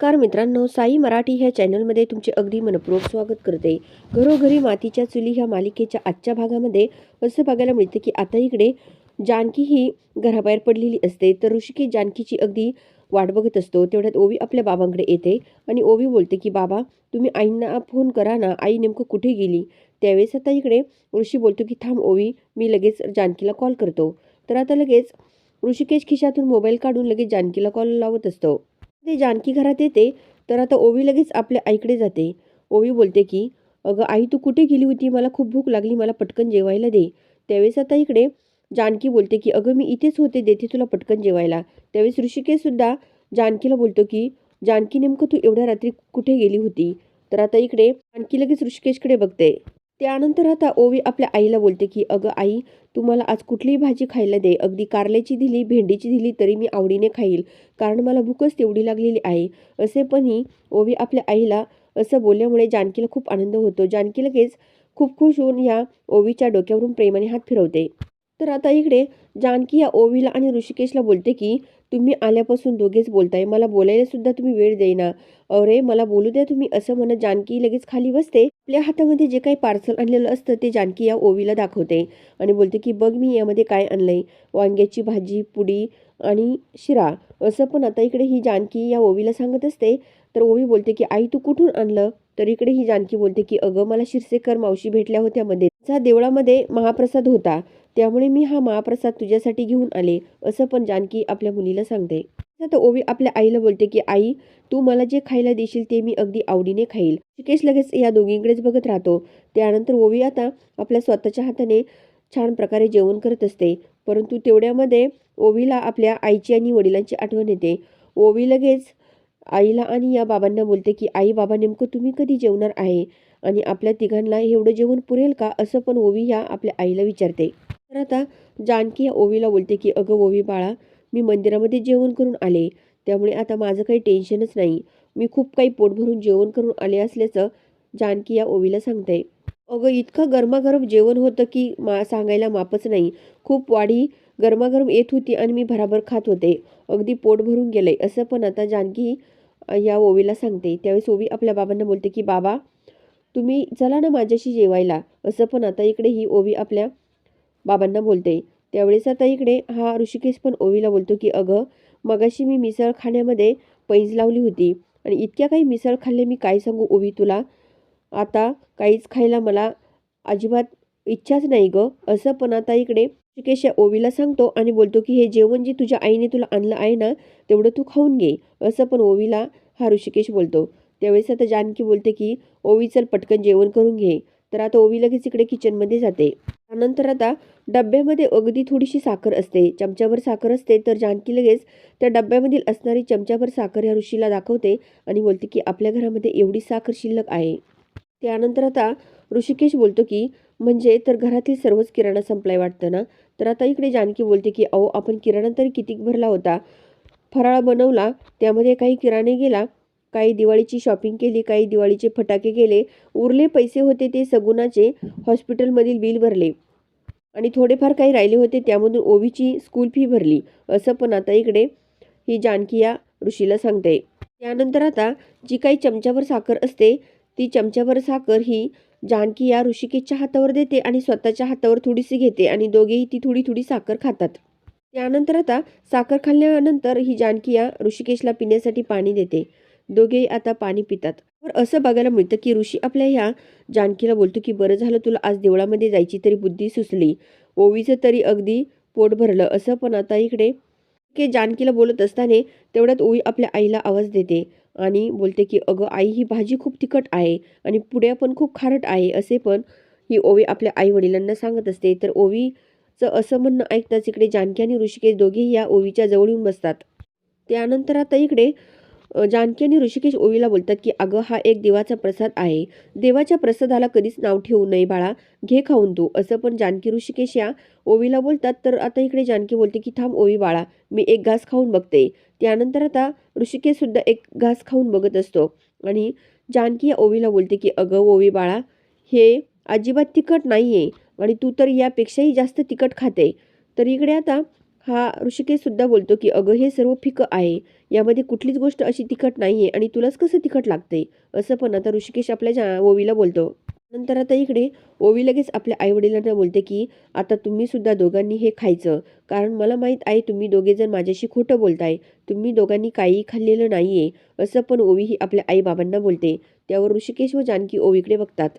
नमस्कार मित्रांनो साई मराठी ह्या चॅनलमध्ये तुमचे अगदी मनपूर्वक स्वागत करते. घरोघरी मातीच्या चुली ह्या मालिकेच्या आजच्या भागामध्ये असं बघायला मिळतं की आता इकडे जानकी ही घराबाहेर पडलेली असते. तर ऋषिकेश जानकीची अगदी वाट बघत असतो. तेवढ्यात ओवी आपल्या बाबांकडे येते आणि ओवी बोलते की बाबा तुम्ही आईंना फोन करा ना आई नेमकं कुठे गेली? त्यावेळेस आता इकडे ऋषी बोलतो की थांब ओवी मी लगेच जानकीला कॉल करतो. तर आता लगेच ऋषिकेश खिशातून मोबाईल काढून लगेच जानकीला कॉल लावत असतो. ते जानकी घरात येते तर आता ओवी लगेच आपल्या आईकडे जाते. ओवी बोलते की अगं आई तू कुठे गेली होती? मला खूप भूक लागली मला पटकन जेवायला दे. त्यावेळेस आता इकडे जानकी बोलते की अगं मी इथेच होते देते तुला पटकन जेवायला. त्यावेळेस ऋषिकेशसुद्धा जानकीला बोलतो की जानकी नेमकं तू एवढ्या रात्री कुठे गेली होती? तर आता इकडे जानकी लगेच ऋषिकेशकडे बघते. त्यानंतर आता ओवी आपल्या आईला बोलते की अगं आई तू मला आज कुठलीही भाजी खायला दे. अगदी कारल्याची दिली भेंडीची दिली तरी मी आवडीने खाईल. कारण मला भूकच तेवढी लागलेली आहे. असे पण ही ओवी आपल्या आईला असं बोलल्यामुळे जानकीला खूप आनंद होतो. जानकी लगेच खूप खुश होऊन या ओवीच्या डोक्यावरून प्रेमाने हात फिरवते. तर आता इकडे जानकी या ओवीला आणि ऋषिकेशला बोलते की तुम्ही आल्यापासून दोघेच बोलताय. मला बोलायला सुद्धा तुम्ही वेळ देईना. अरे मला बोलू द्या तुम्ही असं म्हणत जानकी लगेच खाली बसते. आपल्या हातामध्ये जे काही पार्सल आणलेलं असतं ते जानकी या ओवीला दाखवते आणि बोलते की बघ मी यामध्ये काय आणलंय. वांग्याची भाजी पुडी आणि शिरा. असं पण आता इकडे ही जानकी या ओवीला सांगत असते. तर ओवी बोलते की आई तू कुठून आणलं? तर इकडे ही जानकी बोलते की अगं मला शिरसेकर मावशी भेटल्या होत्या मध्ये. चा देवळामध्ये महाप्रसाद होता. त्यामुळे मी हा महाप्रसाद तुझ्यासाठी घेऊन आले असं पण जानकी आपल्या मुलीला सांगते. आता ओवी आपल्या आईला बोलते की आई तू मला जे खायला देशील ते मी अगदी आवडीने खाईल. शिकेश लगेच या दोघींकडेच बघत राहतो. त्यानंतर ओवी आता आपल्या स्वतःच्या हाताने छान प्रकारे जेवण करत असते. परंतु तेवढ्यामध्ये ओवीला आपल्या आईची आणि वडिलांची आठवण येते. ओवी लगेच आईला आणि या बाबांना बोलते की आई बाबा नेमकं तुम्ही कधी जेवणार आहे? आणि आपल्या तिघांना एवढं जेवण पुरेल का असं पण ओवी ह्या आपल्या आईला विचारते. तर आता जानकी या ओवीला बोलते की अगं ओवी बाळा मी मंदिरामध्ये जेवण करून आले. त्यामुळे आता माझं काही टेन्शनच नाही. मी खूप काही पोट भरून जेवण करून आले असल्याचं जानकी या ओवीला सांगते. अगं इतकं गरमागरम जेवण होतं की मा सांगायला मापच नाही. खूप वाढी गरमागरम येत होती आणि मी भराभर खात होते. अगदी पोट भरून गेले असं पण आता जानकी या ओवीला सांगते. त्यावेळेस ओवी आपल्या बाबांना बोलते की बाबा तुम्ही चला ना माझ्याशी जेवायला. असं पण आता इकडे ही ओवी आपल्या बाबांना बोलते. त्यावेळेस आता इकडे हा ऋषिकेश पण ओवीला बोलतो की अगं मगाशी मी मिसळ खाण्यामध्ये पैज लावली होती आणि इतक्या काही मिसळ खाल्ले मी काय सांगू ओवी तुला? आता काहीच खायला मला अजिबात इच्छाच नाही गं. असं पण आता इकडे ऋषिकेश या ओवीला सांगतो आणि बोलतो की हे जेवण जे तुझ्या आईने तुला आणलं आहे ना तेवढं तू खाऊन घे. असं पण ओवीला हा ऋषिकेश बोलतो. त्यावेळेस आता जानकी बोलते की ओवी चल पटकन जेवण करून घे. तर आता ओवी लगेच इकडे किचनमध्ये जाते. त्यानंतर आता डब्यामध्ये अगदी थोडीशी साखर असते. चमच्याभर साखर असते तर जानकी लगेच त्या डब्यामधील असणारी चमच्याभर साखर ह्या ऋषीला दाखवते आणि बोलते की आपल्या घरामध्ये एवढी साखर शिल्लक आहे. त्यानंतर आता ऋषिकेश बोलतो की म्हणजे तर घरातील सर्वच किराणा संपलाय वाटतं ना? तर आता इकडे जानकी बोलते की अहो आपण किराणा तरी कितीक भरला होता? फराळ बनवला त्यामध्ये काही किराणे गेला काही दिवाळीची शॉपिंग केली काही दिवाळीचे फटाके केले उरले पैसे होते ते सगुणाचे हॉस्पिटलमधील बिल भरले. आणि थोडेफार काही राहिले होते त्यामधून ओवीची स्कूल फी भरली. असं पण आता इकडे ही जानकी या ऋषीला सांगते. त्यानंतर आता जी काही चमच्यावर साखर असते ती चमच्यावर साखर ही जानकी या ऋषिकेशच्या हातावर देते आणि स्वतःच्या हातावर थोडीशी घेते आणि दोघेही ती थोडी थोडी साखर खातात. त्यानंतर आता साखर खाल्ल्यानंतर ही जानकी या ऋषिकेशला पिण्यासाठी पाणी देते. दोघेही आता पाणी पितात. तर असं बघायला मिळतं की ऋषी आपल्या ह्या जानकीला बोलतो की बरं झालं तुला आज देवळामध्ये जायची तरी बुद्धी सुचली. ओवीचं तरी अगदी पोट भरलं. असं पण आता इकडे की जानकीला बोलत असताना तेवढ्यात ओवी आपल्या आईला आवाज देते आणि बोलते की अगं आई ही भाजी खूप तिखट आहे आणि पुड्या पण खूप खारट आहे. असे पण ही ओवी आपल्या आई वडिलांना सांगत असते. तर ओवीचं असं म्हणणं ऐकताच इकडे जानकी आणि ऋषिकेश दोघेही या ओवीच्या जवळ येऊन बसतात. त्यानंतर आता इकडे जानकी आणि ऋषिकेश ओवीला बोलतात की अगं हा एक देवाचा प्रसाद आहे. देवाच्या प्रसादाला कधीच नाव ठेवू नये बाळा. घे खाऊन तू. असं पण जानकी ऋषिकेश या ओवीला बोलतात. तर आता इकडे जानकी बोलते की थांब ओवी बाळा. मी एक घास खाऊन बघते. त्यानंतर आता ऋषिकेश सुद्धा एक घास खाऊन बघत असतो. आणि जानकी या ओवीला बोलते की अगं ओवी बाळा. हे अजिबात तिखट नाही आहे आणि तू तर यापेक्षाही जास्त तिखट खाते. तर इकडे आता हा ऋषिकेशसुद्धा बोलतो की अगं हे सर्व फिकं आहे. यामध्ये कुठलीच गोष्ट अशी तिखट नाही आहे आणि तुलाच कसं तिखट लागते असं पण आता ऋषिकेश आपल्या जा ओवीला बोलतो. नंतर आता इकडे ओवी लगेच आपल्या आईवडिलांना बोलते की आता तुम्ही सुद्धा दोघांनी हे खायचं. कारण मला माहीत आहे तुम्ही दोघेजण माझ्याशी खोटं बोलताय. तुम्ही दोघांनी काहीही खाल्लेलं नाही आहे असं पण ओवी ही आपल्या आईबाबांना बोलते. त्यावर ऋषिकेश व जानकी ओवीकडे बघतात.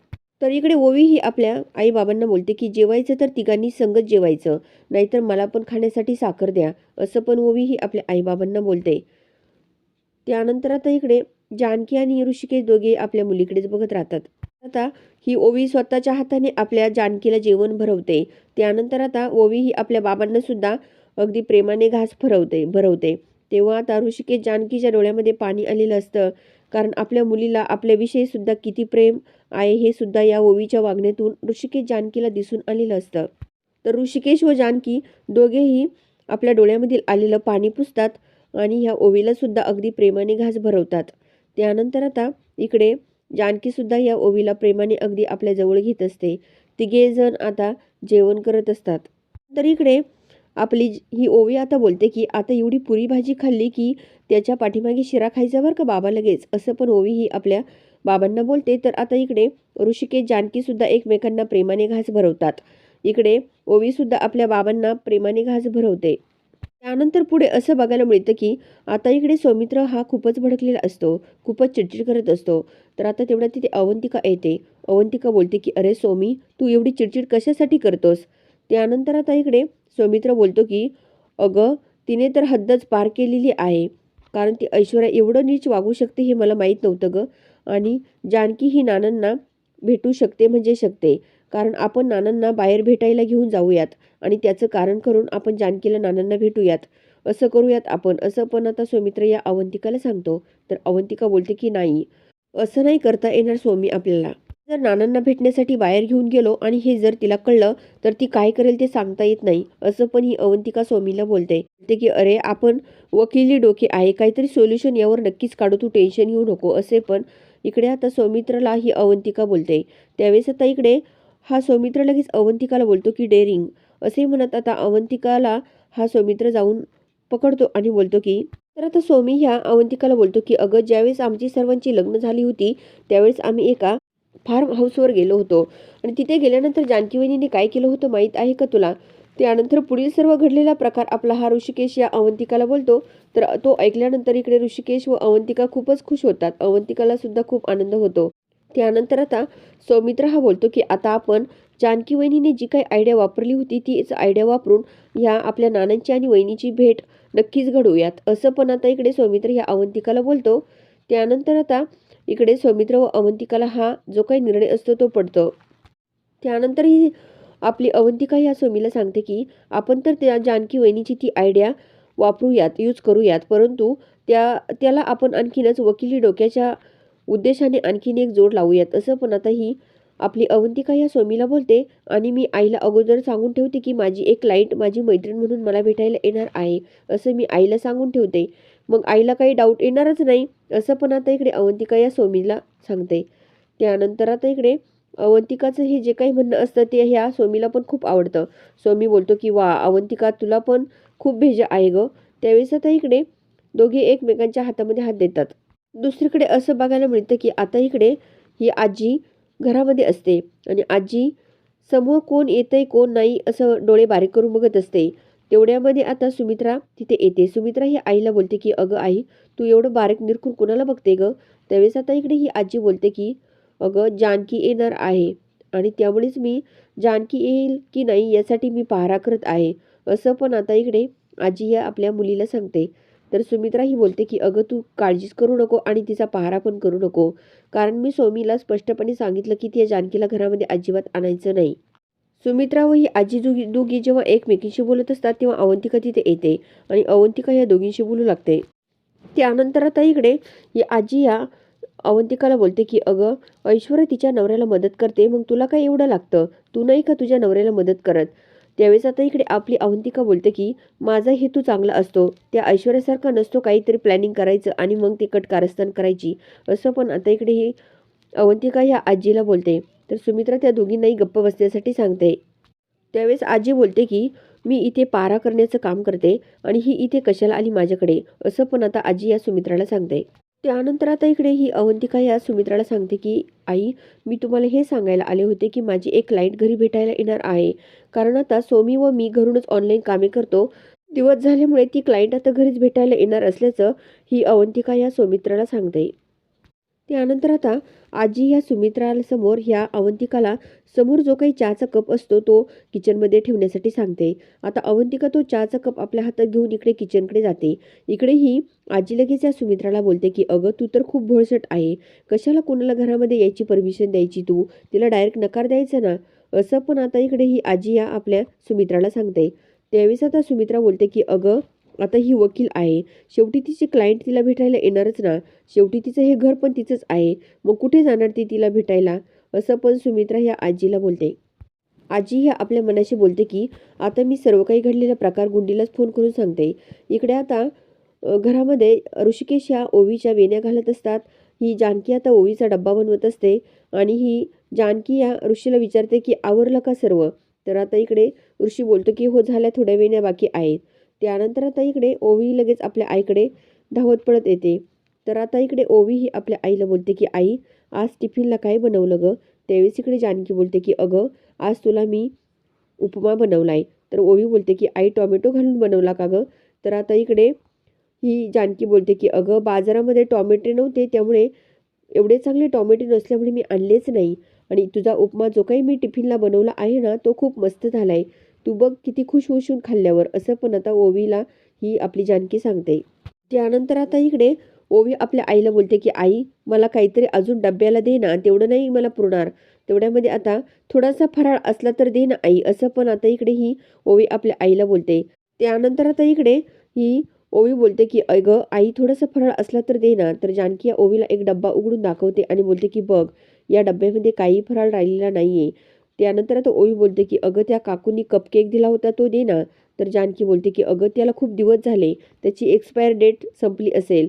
तर इकडे ओवी ही आपल्या आईबाबांना बोलते की जेवायचं तर तिघांनी संगत जेवायचं. नाहीतर मला पण खाण्यासाठी साखर द्या. असं पण ओवी ही आपल्या आईबाबांना बोलते. त्यानंतर आता इकडे जानकी आणि ऋषिकेश दोघे आपल्या मुलीकडेच बघत राहतात. आता ही ओवी स्वतःच्या हाताने आपल्या जानकीला जेवण भरवते. त्यानंतर आता ओवी ही आपल्या बाबांना सुद्धा अगदी प्रेमाने घास भरवते भरवते. तेव्हा आता ऋषिकेश जानकीच्या डोळ्यामध्ये पाणी आलेलं असतं. कारण आपल्या मुलीला आपल्याविषयी सुद्धा किती प्रेम आहे हे सुद्धा या ओवीच्या वागण्यातून ऋषिकेश जानकीला दिसून आलेलं असतं. तर ऋषिकेश व जानकी दोघेही आपल्या डोळ्यामधील आलेलं पाणी पुसतात. आणि ह्या ओवीलासुद्धा अगदी प्रेमाने घास भरवतात. त्यानंतर आता इकडे जानकीसुद्धा या ओवीला प्रेमाने अगदी आपल्याजवळ घेत असते. तिघे जण आता जेवण करत असतात. तर इकडे आपली जी- ही ओवी आता बोलते की आता एवढी पुरी भाजी खाल्ली की त्याच्या पाठीमागे शिरा खायचा बरं का बाबा लगेच? असं पण ओवी ही आपल्या बाबांना बोलते. तर आता इकडे ऋषिकेश जानकीसुद्धा एकमेकांना प्रेमाने घास भरवतात. इकडे ओवीसुद्धा आपल्या बाबांना प्रेमाने घास भरवते. त्यानंतर पुढे असं बघायला मिळतं की आता इकडे सौमित्र हा खूपच भडकलेला असतो खूपच चिडचिड करत असतो. तर आता तेवढ्यात तिथे अवंतिका येते. अवंतिका बोलते की अरे सोमी तू एवढी चिडचिड कशासाठी करतोस? त्यानंतर आता इकडे सौमित्र बोलतो की अगं तिने तर हद्दच पार केलेली आहे. कारण ती ऐश्वर्या एवढं नीच वागू शकते हे मला माहीत नव्हतं गं. आणि जानकी ही नानांना भेटू शकते म्हणजे शकते. कारण आपण नानांना बाहेर भेटायला घेऊन जाऊयात आणि त्याचं कारण करून आपण जानकीला नानांना भेटूयात. असं करूयात आपण. असं पण आता सौमित्र या अवंतिकाला सांगतो. तर अवंतिका बोलते की नाही. असं नाही करता येणार स्वामी आपल्याला. जर नानांना भेटण्यासाठी बाहेर घेऊन गेलो आणि हे जर तिला कळलं तर ती काय करेल ते सांगता येत नाही. असं पण ही अवंतिका स्वामीला बोलते. ते की अरे आपण वकिली डोके आहे. काहीतरी सोल्युशन यावर नक्कीच काढू. तू टेन्शन घेऊ नको. असे पण इकडे आता सौमित्रला ही अवंतिका बोलते. त्यावेळेस आता इकडे हा सौमित्र लगेच अवंतिकाला बोलतो की डेअरिंग असे म्हणत आता अवंतिकाला हा सौमित्र जाऊन पकडतो आणि बोलतो की तर आता स्वामी ह्या अवंतिकाला बोलतो की अगं ज्यावेळेस आमची सर्वांची लग्न झाली होती त्यावेळेस आम्ही एका फार्म हाऊसवर गेलो होतो. आणि तिथे गेल्यानंतर जानकीवहिनीने काय केलं होतं माहीत आहे का तुला? त्यानंतर पुढील सर्व घडलेला प्रकार आपला हा ऋषिकेश या अवंतिकाला बोलतो. तर तो ऐकल्यानंतर इकडे ऋषिकेश व अवंतिका खूपच खुश होतात. अवंतिकाला सुद्धा खूप आनंद होतो. त्यानंतर आता सौमित्र हा बोलतो की आता आपण जानकी वहिनीने जी काही आयडिया वापरली होती तीच आयडिया वापरून ह्या आपल्या नानांची आणि वहिनीची भेट नक्कीच घडवूयात. असं पण आता इकडे सौमित्र ह्या अवंतिकाला बोलतो. त्यानंतर आता इकडे सौमित्र व अवंतिकाला हा जो काही निर्णय असतो तो पडतो. त्यानंतर ही आपली अवंतिका ह्या स्वामीला सांगते की आपण तर त्या जानकी वहिनीची ती आयडिया वापरूयात यूज करूयात परंतु त्या त्याला आपण आणखीनच वकिली डोक्याच्या उद्देशाने आणखीन एक जोड लावूयात. असं पण आता ही आपली अवंतिका या स्वामीला बोलते आणि मी आईला अगोदर सांगून ठेवते की माझी एक लाइट माझी मैत्रीण म्हणून मला भेटायला येणार आहे. असं मी आईला सांगून ठेवते. मग आईला काही डाऊट येणारच नाही असं पण आता इकडे अवंतिका या स्वामीला सांगते. त्यानंतर आता इकडे अवंतिकाचं हे जे काही म्हणणं असतं ते ह्या स्वामीला पण खूप आवडतं. स्वामी बोलतो की वा अवंतिका तुला पण खूप भेजा आहे गं. त्यावेळेस आता इकडे दोघे एकमेकांच्या हातामध्ये हात देतात. दुसरीकडे असं बघायला मिळतं की आता इकडे ही आजी घरामध्ये असते आणि आजी समोर कोण येतंय कोण नाही असं डोळे बारीक करून बघत असते. तेवढ्यामध्ये आता सुमित्रा तिथे येते. सुमित्रा ही आईला बोलते की अगं आई तू एवढं बारीक निरखून कुणाला बघते गं? त्यावेळेस आता इकडे ही आजी बोलते की अगं जानकी येणार आहे आणि त्यामुळेच मी जानकी येईल की नाही यासाठी मी पहारा करत आहे. असं पण आता इकडे आजी या आपल्या मुलीला सांगते. तर सुमित्रा ही बोलते की अगं तू काळजीच करू नको आणि तिचा पहारा पण करू नको. कारण मी सोमीला स्पष्टपणे सांगितलं की त्या जानकीला घरामध्ये अजिबात आणायचं नाही. सुमित्रा व ही आजी दोघी दोघी जेव्हा एकमेकींशी बोलत असतात तेव्हा अवंतिका तिथे येते आणि अवंतिका या दोघींशी बोलू लागते. त्यानंतर आता इकडे ही आजी या अवंतिकाला बोलते की अगं ऐश्वर्या तिच्या नवऱ्याला मदत करते मग तुला काय एवढं लागतं? तू नाही का तुझ्या नवऱ्याला मदत करत? त्यावेळेस आता इकडे आपली अवंतिका बोलते की माझा हेतू चांगला असतो. त्या ऐश्वर्यासारखा नसतो काहीतरी प्लॅनिंग करायचं आणि मग ते कटकारस्थान करायची. असं पण आता इकडे ही अवंतिका ह्या आजीला बोलते. तर सुमित्रा त्या दोघींनाही गप्प बसण्यासाठी सांगते. त्यावेळेस आजी बोलते की मी इथे पारा करण्याचं काम करते आणि ही इथे कशाला आली माझ्याकडे? असं पण आता आजी या सुमित्राला सांगते. त्यानंतर आता इकडे ही अवंतिका या सुमित्राला सांगते की आई मी तुम्हाला हे सांगायला आले होते की माझी एक क्लायंट घरी भेटायला येणार आहे. कारण आता सोमी व मी घरूनच ऑनलाईन कामे करतो. दिवस झाल्यामुळे ती क्लायंट आता घरीच भेटायला येणार असल्याचं ही अवंतिका या सुमित्राला सांगते. त्यानंतर आता आजी ह्या सुमित्रासमोर ह्या अवंतिकाला समोर जो काही चहाचा कप असतो तो किचनमध्ये ठेवण्यासाठी सांगते. आता अवंतिका तो चहाचा कप आपल्या हातात घेऊन इकडे किचनकडे जाते. इकडे ही आजी लगेच या सुमित्राला बोलते की अगं तू तर खूप भोळसट आहे. कशाला कोणाला घरामध्ये यायची परमिशन द्यायची तू? तिला डायरेक्ट नकार द्यायचा ना? असं पण आता इकडे ही आजी या आपल्या सुमित्राला सांगते. त्यावेळेस आता सुमित्रा बोलते की अगं आता ही वकील आहे. शेवटी तिची क्लायंट तिला भेटायला येणारच ना. शेवटी तिचं हे घर पण तिचंच आहे. मग कुठे जाणार ती तिला भेटायला? असं पण सुमित्रा ह्या आजीला बोलते. आजी ह्या आपल्या मनाशी बोलते की आता मी सर्व काही घडलेला प्रकार गुंडीलाच फोन करून सांगते. इकडे आता घरामध्ये ऋषिकेश ह्या ओवीच्या वेण्या घालत असतात. ही जानकी आता ओवीचा डब्बा बनवत असते. आणि ही जानकी या ऋषीला विचारते की आवरलं का सर्व? तर आता इकडे ऋषी बोलतो की हो झाल्या थोड्या वेण्या बाकी आहेत. त्यानंतर आता इकडे ओवी लगेच आपल्या आईकडे धावत पडत येते. तर आता इकडे ओवी ही आपल्या आईला बोलते की आई आज टिफिनला काय बनवलं गं? त्यावेळेस इकडे जानकी बोलते की अगं आज तुला मी उपमा बनवला आहे तर ओवी बोलते की आई टॉमॅटो घालून बनवला का गं? तर आता इकडे ही जानकी बोलते की अगं बाजारामध्ये टॉमॅटो नव्हते त्यामुळे एवढे चांगले टॉमॅटो नसल्यामुळे मी आणलेच नाही. आणि तुझा उपमा जो काही मी टिफिनला बनवला आहे ना तो खूप मस्त झाला आहे तू बघ किती खुश होशील खाल्ल्यावर असं पण आता ओवीला ही आपली जानकी सांगते. त्यानंतर आता इकडे ओवी आपल्या आईला बोलते की आई मला काहीतरी अजून डब्याला दे ना तेवढं नाही मला पुरणार. तेवढ्यामध्ये आता थोडासा फराळ असला तर दे ना आई असं पण आता इकडे ही ओवी आपल्या आईला बोलते. त्यानंतर आता इकडे ही ओवी बोलते की अगं आई थोडंसं फराळ असला तर दे ना. तर जानकी या ओवीला एक डब्बा उघडून दाखवते आणि बोलते की बघ या डब्यामध्ये काही फराळ राहिलेला नाही आहे त्यानंतर आता ओवी बोलते की अगं त्या काकूंनी कपकेक दिला होता तो दे ना. तर जानकी बोलते की अगं त्याला खूप दिवस झाले त्याची एक्सपायर डेट संपली असेल.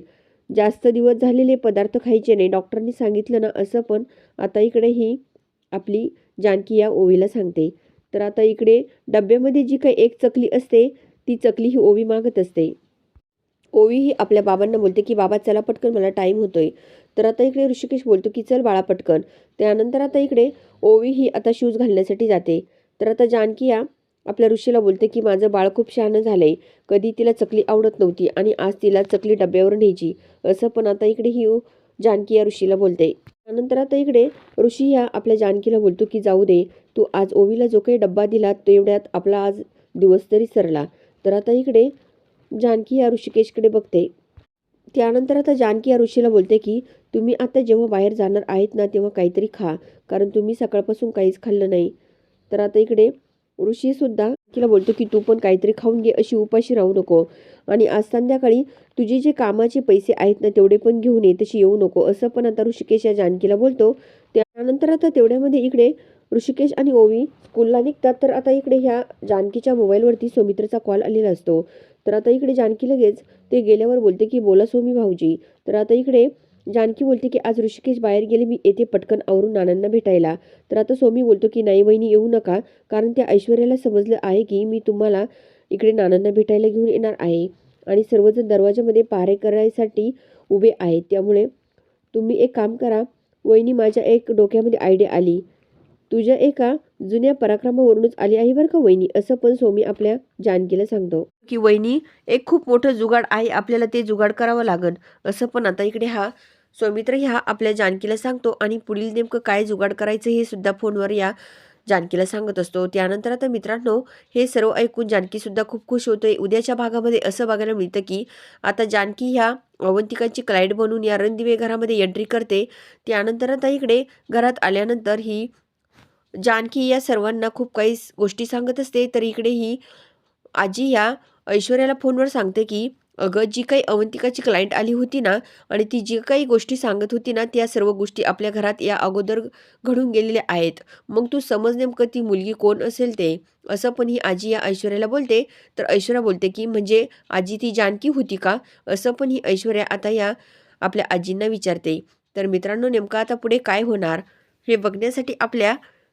जास्त दिवस झालेले पदार्थ खायचे नाही. डॉक्टरांनी सांगितलं ना असं पण आता इकडे ही आपली जानकी या ओवीला सांगते. तर आता इकडे डब्यामध्ये जी काही एक चकली असते ती चकली ही ओवी मागत असते. ओवी ही आपल्या बाबांना बोलते की बाबा चला पटकन मला टाईम होतोय. तर आता इकडे ऋषिकेश बोलतो की चल बाळा पटकन. त्यानंतर आता इकडे ओवी ही आता शूज घालण्यासाठी जाते. तर आता जानकी या आपल्या ऋषीला बोलते की माझं बाळ खूप शहाणं झालंय. कधी तिला चकली आवडत नव्हती आणि आज तिला चकली डब्यावर न्यायची. असं पण आता इकडे ही जानकी या ऋषीला बोलते. त्यानंतर आता इकडे ऋषी या आपल्या जानकीला बोलतो की जाऊ दे. तू आज ओवीला जो काही डब्बा दिला तेवढ्यात आपला आज दिवस तरी सरला. तर आता इकडे जानकी या ऋषिकेशकडे बघते. त्यानंतर आता जानकी या ऋषीला बोलते की तुम्ही आता जेव्हा बाहेर जाणार आहेत ना तेव्हा काहीतरी खा कारण तुम्ही सकाळपासून काहीच खाल्लं नाही. तर आता इकडे ऋषीसुद्धा तिला बोलतो की तू पण काहीतरी खाऊन घे अशी उपाशी राहू नको. आणि आज संध्याकाळी तुझे जे कामाचे पैसे आहेत ना तेवढे पण घेऊन ये तशी येऊ नको. असं पण आता ऋषिकेश या जानकीला बोलतो. त्यानंतर आता तेवढ्यामध्ये इकडे ऋषिकेश आणि ओवी स्कूलला निघतात. तर आता इकडे ह्या जानकीच्या मोबाईलवरती सौमित्रचा कॉल आलेला असतो. तर आता इकडे जानकी लगेच ते गेल्यावर बोलते की बोला सोमी भाऊजी. तर आता इकडे जानकी बोलते की आज ऋषिकेश बाहेर गेले मी येते पटकन आवरून नानांना भेटायला. तर आता सोमी बोलतो की नाही वहिनी येऊ नका कारण त्या ऐश्वर्याला समजलं आहे की मी तुम्हाला इकडे नानांना भेटायला घेऊन येणार आहे आणि सर्वजण दरवाजामध्ये पारे करायसाठी उभे आहेत. त्यामुळे तुम्ही एक काम करा वहिनी माझ्या एक डोक्यामध्ये आयडिया आली. तुझ्या एका जुन्या पराक्रमावरूनच आली आहे बरं का वहिनी? असं पण स्वामी आपल्या जानकीला सांगतो. की वहिनी एक खूप मोठं जुगाड आहे आपल्याला ते जुगाड करावं लागन. असं पण आता इकडे हा सौमित्र ह्या आपल्या जानकीला सांगतो आणि पुढील नेमकं काय जुगाड करायचं हे सुद्धा फोनवर या जानकीला सांगत असतो. त्यानंतर आता मित्रांनो हे सर्व ऐकून जानकीसुद्धा खूप खुश होतोय. उद्याच्या भागामध्ये असं बघायला मिळतं की आता जानकी ह्या अवंतिकांची क्लायंट बनून या रणदिवे घरामध्ये एंट्री करते. त्यानंतर आता इकडे घरात आल्यानंतर ही जानकी या सर्वांना खूप काही गोष्टी सांगत असते तर इकडे ही आजी या ऐश्वर्याला फोनवर सांगते की अगं जी काही अवंतिकाची क्लायंट आली होती ना आणि ती जी काही गोष्टी सांगत होती ना त्या सर्व गोष्टी आपल्या घरात या अगोदर घडून गेलेल्या आहेत. मग तू समज नेमकं ती मुलगी कोण असेल ते. असं पण ही आजी या ऐश्वर्याला बोलते. तर ऐश्वर्या बोलते की म्हणजे आजी ती जानकी होती का? असं पण ही ऐश्वर्या आता या आपल्या आजींना विचारते. तर मित्रांनो नेमकं आता पुढे काय होणार हे बघण्यासाठी आपल्या